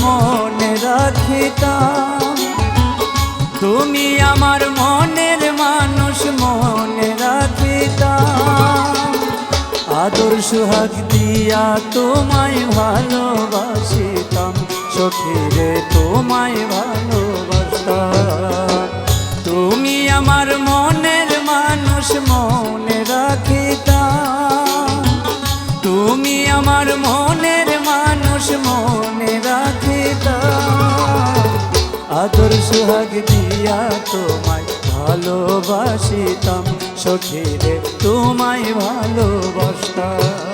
মনে রাখিতাম। তুমি আমার মনের মানুষ মনে রাখিতাম। আদর সুহাগ দিয়া তোমায় ভালোবাসিতাম। সখীরে তোমায় ভালোবাসতাম। তুমি আমার মনের আদর সুহাগ দিয়া তোমায় ভালোবাসিতাম সখীরে তোমায় ভালোবাসতাম।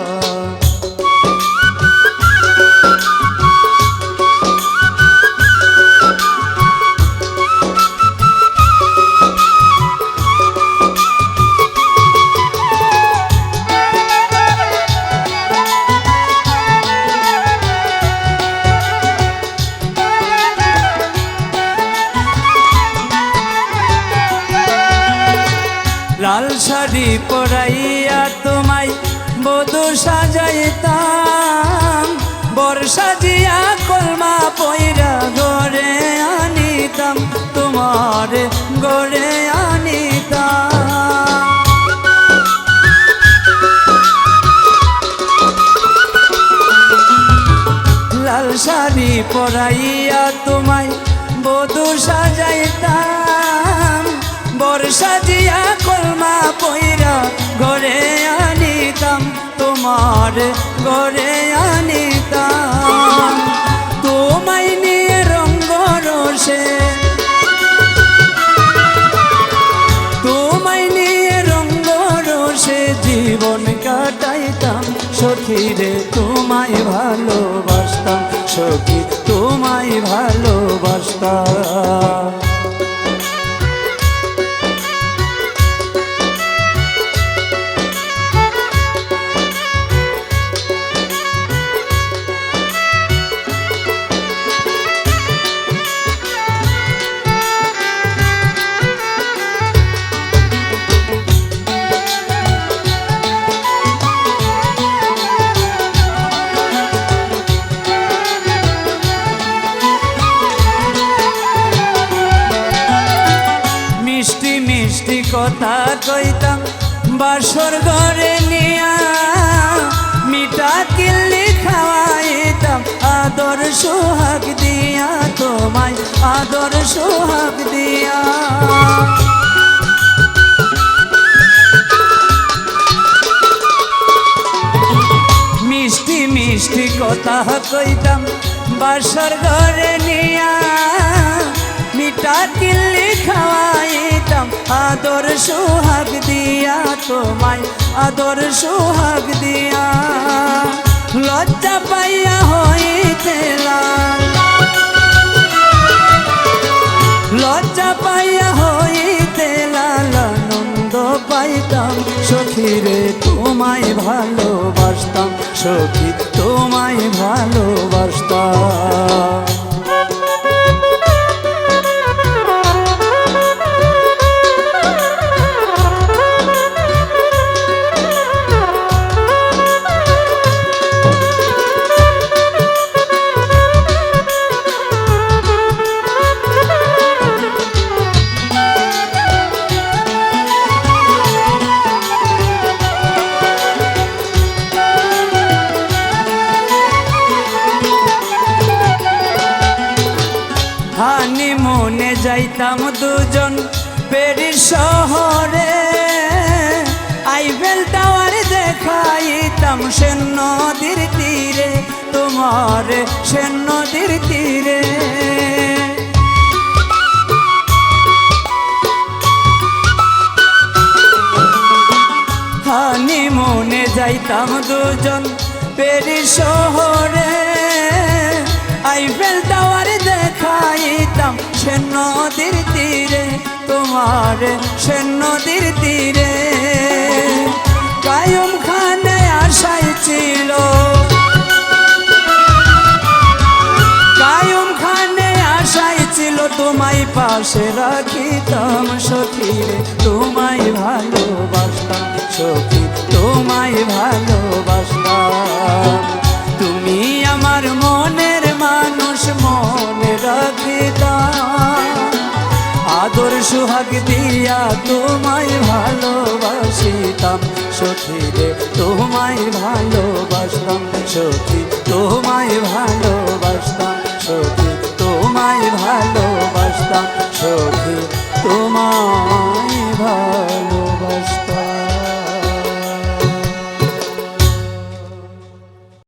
লাল শাড়ি পরাইয়া তোমায় বধু সাজাইতাম। বর্ষা জিয়া কলমা পয়রা গড়ে আনিতাম, তোমার গড়ে আনিতাম। লাল শাড়ি পরাইয়া তোমায় বধু সাজাইতাম। বর্ষা জিয়া কলমা পইরা ঘরে আনিতাম, তোমার ঘরে আনিতাম। তোমায় নিয়ে রঙ্গ রসে তোমায় নিয়ে রঙ্গ রসে জীবন কাটাইতাম। সখীরে তোমায় ভালোবাসতাম। সখী, তোমায় ভালোবাসতাম। কথা কইতাম, বাসর ঘরে নিয়া মিঠা কিল্লি খাওয়াইতাম। আদর সোহাগ দিয়া তোমায়, আদর সোহাগ দিয়া। মিষ্টি মিষ্টি কথা কইতাম, বাসর ঘরে নিয়া মিঠা কিল্লি খাওয়াইতাম আদর সোহাগ দিয়া তোমায় আদর সোহাগ দিয়া লজ্জা পাইয়া হইতে লজ্জা পাইয়া হইতে লাল আনন্দ পাইতাম সখীরে তোমায় ভালোবাসতাম সখী তোমায় ভালোবাসতাম যাইতাম দুজন পেরিস শহরে। আইবেল টাওয়ার দেখাইতাম সেন নদীর তীরে, তোমার সেন নদীর তীরে। হানি মনে যাইতাম দুজন পেরি শহরে। আইফেল তোমার সে নদীর তীরে। কায়ুম খানে আশাই ছিল। কায়ুম খানে আশাই ছিল, তোমায় পাশে রাখিতাম সখীরে। তোমায় ভালোবাসতাম সখী, তোমায় ভালোবাসতাম সুহাগ দিয়া তোমায় ভালোবাসিতাম। সখী রে, তোমায় ভালোবাসতাম। সখী, তোমায় ভালোবাসতাম। সখী, তোমায় ভালোবাসতাম। সখী, তোমায়